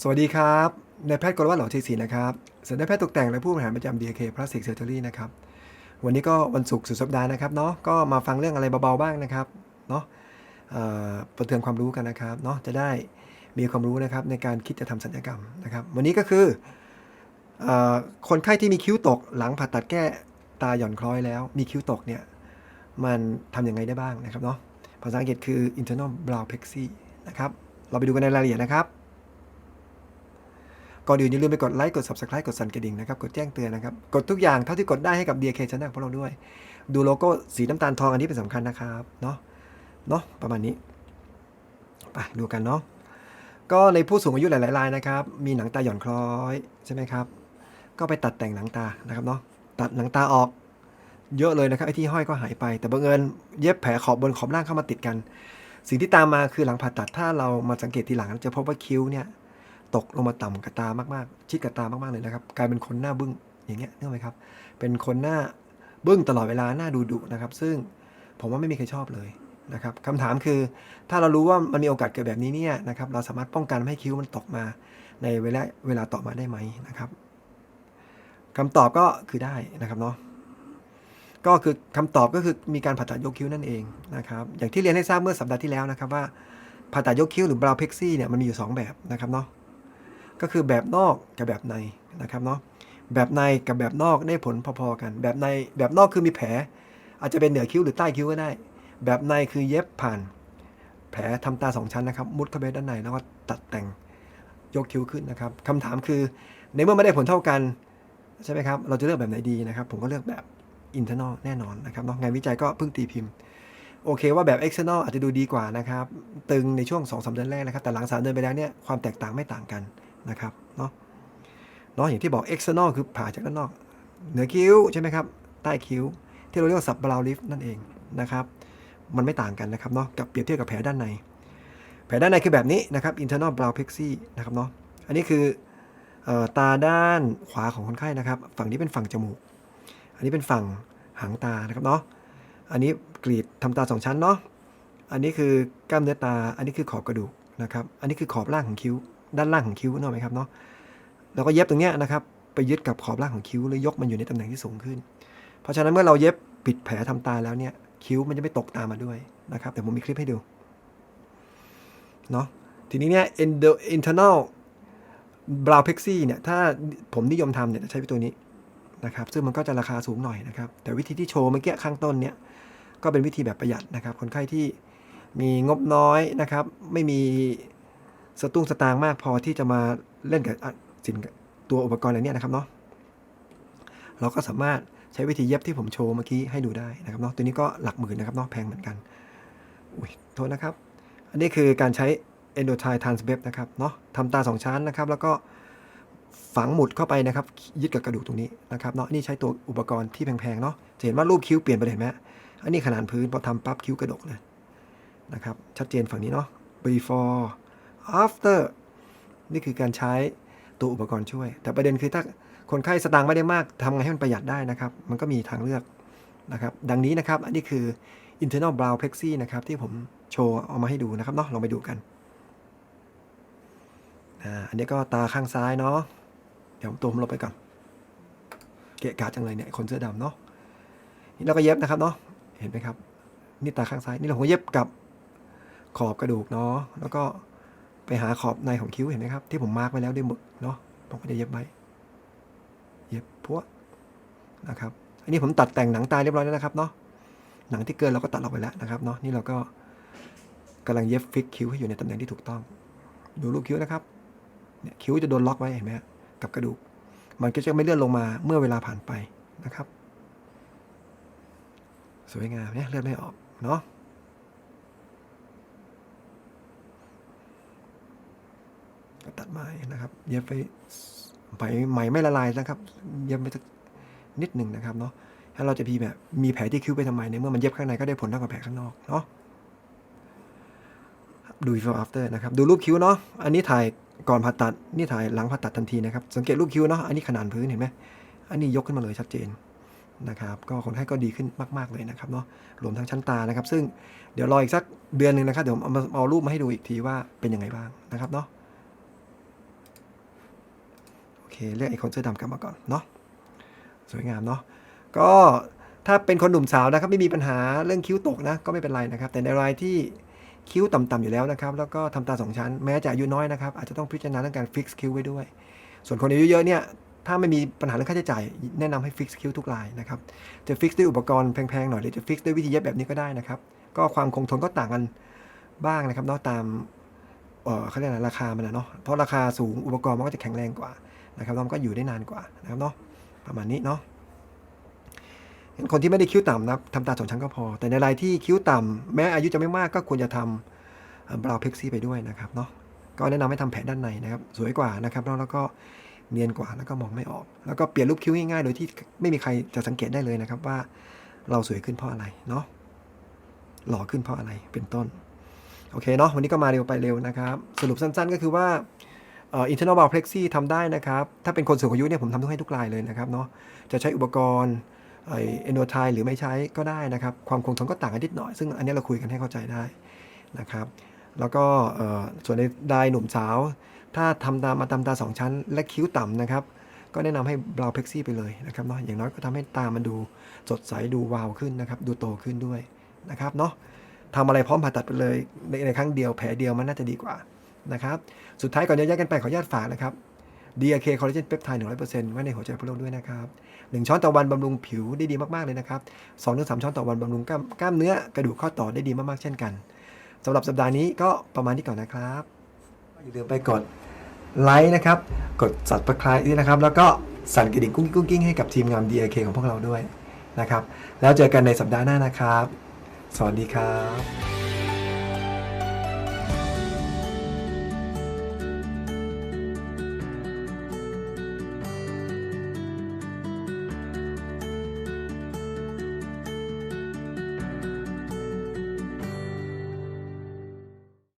สวัสดีครับนายแพทย์กรวัตรเหล่าเทศศรีนะครับสัญญาแพทย์ตกแต่งและผู้บริหารประจำ DK Plastic Surgery นะครับ วันนี้ก็วันศุกร์สุดสัปดาห์นะครับเนาะ ก็มาฟังเรื่องอะไรเบาๆบ้างนะครับ เนาะประเทืองความรู้กันนะครับ เนาะ จะได้มีความรู้นะครับในการคิดจะทำศัลยกรรมนะครับ วันนี้ก็คืออคนไข้ที่มีคิ้วตกหลังผ่าตัดแก้ตาหย่อนคล้อยแล้ว มีคิ้วตกเนี่ย มันทำยังไงได้บ้างนะครับเนาะ ภาษาอังกฤษคือ internal brow plexy นะครับ เราไปดูกันในรายละเอียดนะครับ ก่อนอื่นอย่าลืมไปกดไลค์กด subscribe กดสั่นกระดิ่งนะครับ กดแจ้งเตือนนะครับ กดทุกอย่างเท่าที่กดได้ให้กับ DK Channel ของเราด้วย ดูโลโก้สีน้ำตาลทองอันนี้เป็นสำคัญนะครับเนาะเนาะประมาณนี้ไปดูกันเนาะก็ในผู้สูงอายุหลายๆรายนะครับ มีหนังตาหย่อนคล้อยใช่ไหมครับ ก็ไปตัดแต่งหนังตานะครับเนาะตัดหนังตาออกเยอะเลยนะครับไอ้ที่ห้อยก็หายไป แต่บังเอิญเย็บแผลขอบบนขอบล่างเข้ามาติดกัน สิ่งที่ตามมาคือหลังผ่าตัดถ้าเรามาสังเกตทีหลังจะพบว่าคิ้วเนี่ย ตกลงมาต่ำกับตามากๆ ชิดกับตามากๆเลยนะครับกลายเป็นคนหน้าบึ้งอย่างเงี้ยนึกไหมครับ เป็นคนหน้าบึ้งตลอดเวลาหน้าดุดุนะครับ ซึ่งผมว่าไม่มีใครชอบเลยนะครับคำถามคือถ้าเรารู้ว่ามันมีโอกาสเกิดแบบนี้เนี่ยนะครับ เราสามารถป้องกันไม่ให้คิ้วมันตกมาในเวลาเวลาต่อมาได้ไหมนะครับคำตอบก็คือได้นะครับเนาะก็คือคำตอบก็คือมีการผ่าตัดยกคิ้วนั่นเองนะครับอย่างที่เรียนให้ทราบเมื่อสัปดาห์ที่แล้วนะครับว่าผ่าตัดยกคิ้วหรือบราวเพกซี่เนี่ยมันมีอยู่ 2 แบบนะครับเนาะ ก็คือแบบนอกกับแบบในนะครับเนาะแบบในกับแบบนอกได้ผลพอๆกัน แบบในแบบนอกคือมีแผล อาจจะเป็นเหนือคิ้วหรือใต้คิ้วก็ได้ แบบในคือเย็บผ่าน แผลทำตาสองชั้นนะครับ มุดเข้าไปด้านในแล้วก็ตัดแต่งยกคิ้วขึ้นนะครับคำถามคือในเมื่อไม่ได้ผลเท่ากันใช่ไหมครับ เราจะเลือกแบบไหนดีนะครับ ผมก็เลือกแบบ internal แน่นอนนะครับเนาะงานวิจัยก็เพิ่งตีพิมพ์ โอเคว่าแบบ external อาจจะดูดีกว่านะครับ ตึงในช่วง2อสเดือนแรกนะครับ แต่หลัง3เดือนไปแล้วเนี่ยความแตกต่างไม่ต่างกัน นะครับเนาะเนาะอย่างที่บอก external คือผ่าจากด้านนอก เหนือคิ้วใช่ไหมครับ ใต้คิ้ว ที่เราเรียกว่า sub brow lift นั่นเองนะครับ มันไม่ต่างกันนะครับเนาะกับเปรียบเทียบกับแผลด้านใน แผลด้านในคือแบบนี้นะครับ internal brow plexy นะครับเนาะอันนี้คือเอ่อตาด้านขวาของคนไข้นะครับ ฝั่งนี้เป็นฝั่งจมูก อันนี้เป็นฝั่งหางตานะครับเนาะอันนี้กรีดทำตาสองชั้นเนาะอันนี้คือกล้ามเนื้อตา อันนี้คือขอบกระดูกนะครับ อันนี้คือขอบล่างของคิ้ว ด้านล่างของคิ้วเนกอะไหมครับเนาะแล้วก็เย็บตรงเนี้ยนะครับไปยึดกับขอบล่างของคิ้วแล้วยกมันอยู่ในตำแหน่งที่สูงขึ้น เพราะฉะนั้นเมื่อเราเย็บปิดแผลทำตาแล้วเนี่ยคิ้วมันจะไม่ตกตามมาด้วยนะครับแต่ผมมีคลิปให้ดูเนาะทีนี้เนี่ย internal brow plexy เนี่ยถ้าผมนิยมทำเนี่ยจะใช้ตัวนี้นะครับซึ่งมันก็จะราคาสูงหน่อยนะครับ แต่วิธีที่โชว์เมื่อกี้ข้างต้นเนี่ยก็เป็นวิธีแบบประหยัดนะครับ คนไข้ที่มีงบน้อยนะครับ ไม่มี สตุ้งสตางค์มากพอที่จะมาเล่นกับสินตัวอุปกรณ์อะไรเนี่ยนะครับเนาะเราก็สามารถใช้วิธีเย็บที่ผมโชว์เมื่อกี้ให้ดูได้นะครับเนาะตัวนี้ก็หลักหมื่นนะครับเนาะแพงเหมือนกันอุ้ยโทษนะครับ อันนี้คือการใช้ endothine transweb นะครับเนาะทำตาสองชั้นนะครับ แล้วก็ฝังหมุดเข้าไปนะครับ ยึดกับกระดูกตรงนี้นะครับเนาะนี่ใช้ตัวอุปกรณ์ที่แพงๆเนาะจะเห็นว่ารูปคิ้วเปลี่ยนไปเลยเห็นไหมอันนี้ขนาดพื้นพอทำปั๊บคิ้วกระดกเลยนะครับชัดเจนฝั่งนี้เนาะ before after นี่คือการใช้ตัวอุปกรณ์ช่วย แต่ประเด็นคือถ้าคนไข้สตางค์ไม่ได้มากทำไงให้มันประหยัดได้นะครับ มันก็มีทางเลือกนะครับ ดังนี้นะครับ อันนี้คือ internal brow plexy นะครับ ที่ผมโชว์เอามาให้ดูนะครับเนาะลองไปดูกันอ่าอันนี้ก็ตาข้างซ้ายเนาะเดี๋ยวผมตัวผมลบไปก่อนเกะกะจังเลยเนี่ยคนเสื้อดำเนาะนี่เราก็เย็บนะครับเนาะเห็นไหมครับ นี่ตาข้างซ้าย นี่เราผมเย็บกับขอบกระดูกเนาะแล้วก็ หาขอบในของคิ้วเห็นไหมครับ ที่ผมมาร์กไว้แล้วด้วยหมึกเนาะผมก็จะเย็บไว้เย็บพวกนะครับอันนี้ผมตัดแต่งหนังตาเรียบร้อยแล้วนะครับเนาะหนังที่เกินเราก็ตัดออกไปแล้วนะครับเนาะนี่เราก็กำลังเย็บฟิกคิ้วให้อยู่ในตำแหน่งที่ถูกต้อง ดูรูปคิ้วนะครับเนี่ยคิ้วจะโดนล็อกไว้เห็นไหมกับกระดูก มันก็จะไม่เลื่อนลงมาเมื่อเวลาผ่านไปนะครับ สวยงามเนี่ยเลื่อนไม่ออกเนาะ ตัดไม้นะครับ เย็บไปไหมไหมไม่ละลายนะครับ เย็บไปสักนิดหนึ่งนะครับเนาะถ้าเราจะมีแบบมีแผลที่คิ้วไปทำไมในเมื่อมันเย็บข้างในก็ได้ผลเท่ากับแผลข้างนอกเนาะดู before after นะครับ ดูรูปคิ้วเนาะอันนี้ถ่ายก่อนผ่าตัด นี่ถ่ายหลังผ่าตัดทันทีนะครับ สังเกตรูปคิ้วเนาะอันนี้ขนาดพื้นเห็นไหมอันนี้ยกขึ้นมาเลยชัดเจนนะครับ ก็คนไข้ก็ดีขึ้นมาก ๆ เลยนะครับเนาะรวมทั้งชั้นตานะครับ ซึ่งเดี๋ยวรออีกสักเดือนหนึ่งนะครับ เดี๋ยวเอามาเอารูปมาให้ดูอีกทีว่าเป็นยังไงบ้างนะครับเนาะ เคเลือกไอคอนเสื้อดำกลับมาก่อนเนาะสวยงามเนาะก็ถ้าเป็นคนหนุ่มสาวนะครับไม่มีปัญหาเรื่องคิ้วตกนะก็ไม่เป็นไรนะครับ แต่ในรายที่คิ้วต่ำๆอยู่แล้วนะครับ แล้วก็ทำตาสองชั้นแม้จะอายุน้อยนะครับอาจจะต้องพิจารณาเรื่องการฟิกซ์คิ้วไว้ด้วย ส่วนคนอายุเยอะเนี่ยถ้าไม่มีปัญหาเรื่องค่าใช้จ่ายแนะนำให้ฟิกซ์คิ้วทุกรายนะครับจะฟิกซ์ด้วยอุปกรณ์แพงๆหน่อยหรือจะฟิกซ์ด้วยวิธีเย็บแบบนี้ก็ได้นะครับ ก็ความคงทนก็ต่างกันบ้างนะครับเนาะตามเออเขาเรียกอะไรราคามันนะเนาะเพราะราคาสูงอุปกรณ์มันก็จะแข็งแรงกว่า นะครับแล้วมันก็อยู่ได้นานกว่านะครับเนาะประมาณนี้เนาะเห็นคนที่ไม่ได้คิ้วต่ำนะทำตาสองชั้นก็พอ แต่ในรายที่คิ้วต่ำแม้อายุจะไม่มากก็ควรจะทำบราวเพ็กซี่ไปด้วยนะครับเนาะก็แนะนำให้ทำแผลด้านในนะครับ สวยกว่านะครับแล้วแล้วก็เนียนกว่าแล้วก็มองไม่ออก แล้วก็เปลี่ยนรูปคิ้วง่ายๆ โดยที่ไม่มีใครจะสังเกตได้เลยนะครับว่าเราสวยขึ้นเพราะอะไรเนาะหล่อขึ้นเพราะอะไรเป็นต้น โอเคเนาะวันนี้ก็มาเร็วไปเร็วนะครับ สรุปสั้นๆ ก็คือว่า เอ่อ internal bowel plexy ทำได้นะครับ ถ้าเป็นคนสูงอายุเนี่ยผมทำทุกให้ทุกรายเลยนะครับเนาะจะใช้อุปกรณ์ไอเอนโดไทหรือไม่ใช้ก็ได้นะครับ ความคงทนก็ต่างกันนิดหน่อย ซึ่งอันนี้เราคุยกันให้เข้าใจได้นะครับ แล้วก็ส่วนในดายหนุ่มสาว ถ้าทำตามมาตามตาสองชั้น และคิ้วต่ำนะครับ ก็แนะนำให้บราวเพล็กซี่ไปเลยนะครับเนาะอย่างน้อยก็ทำให้ตามันดูสดใสดูวาวขึ้นนะครับ ดูโตขึ้นด้วยนะครับเนาะทำอะไรพร้อมผ่าตัดไปเลยในในครั้งเดียวแผลเดียวมันน่าจะดีกว่า นะครับ สุดท้ายก่อนจะแยกกันไปขออนุญาตฝากนะครับ DRK Collagen Peptide 100%ไว้ในหัวใจพวกเราด้วยนะครับ1ช้อนต่อวันบำรุงผิวได้ดีมาก ๆ เลยนะครับ2-3ช้อนต่อวันบำรุงกล้ามกล้ามเนื้อกระดูกข้อต่อได้ดีมาก ๆ เช่นกันสำหรับสัปดาห์นี้ก็ประมาณนี้ก่อนนะครับ อย่าลืมไปกดไลค์นะครับ กด subscribe ด้วยนะครับ แล้วก็สั่นกระดิ่งกุ้งกุ้งกิ้งให้กับทีมงาน DRK ของพวกเราด้วยนะครับ แล้วเจอกันในสัปดาห์หน้านะครับ สวัสดีครับ